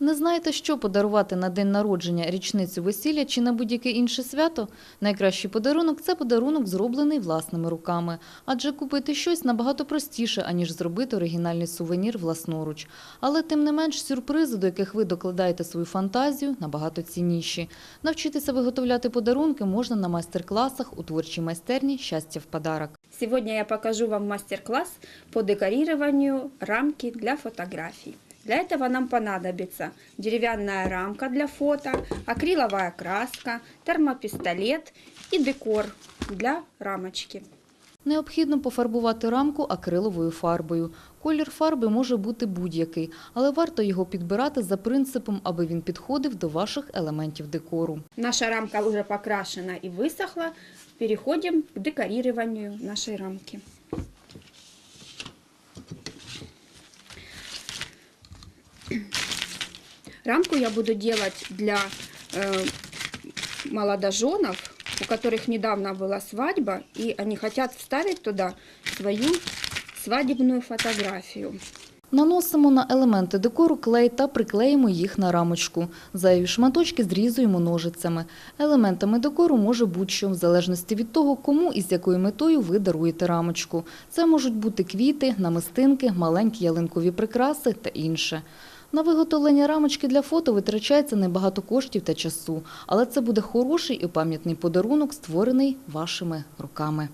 Не знаєте, що подарувати на день народження, річницю весілля чи на будь-яке інше свято? Найкращий подарунок це подарунок, зроблений власними руками. Адже купити щось набагато простіше, аніж зробити оригінальний сувенір власноруч. Але тим не менш сюрпризи, до яких ви докладаєте свою фантазію, набагато цінніші. Навчитися виготовляти подарунки можна на майстер-класах у творчій майстерні «Щастя в подарок». Сегодня я покажу вам мастер-класс по декорированию рамки для фотографий. Для этого нам понадобится деревянная рамка для фото, акриловая краска, термопистолет и декор для рамочки. Необхідно пофарбувати рамку акриловою фарбою. Колір фарби може бути будь-який, але варто його підбирати за принципом, аби він підходив до ваших елементів декору. Наша рамка уже покрашена и высохла. Переходим к декорированию нашей рамки. Рамку я буду делать для э, молодоженов, у которых недавно была свадьба, и они хотят вставить туда свою свадебную фотографию. Наносимо на елементи декору клей та приклеїмо їх на рамочку. Зайві шматочки зрізуємо ножицями. Елементами декору може будь-що, в залежності від того, кому і з якою метою ви даруєте рамочку. Це можуть бути квіти, намистинки, маленькі ялинкові прикраси та інше. На виготовлення рамочки для фото витрачається небагато коштів та часу, але це буде хороший і пам'ятний подарунок, створений вашими руками.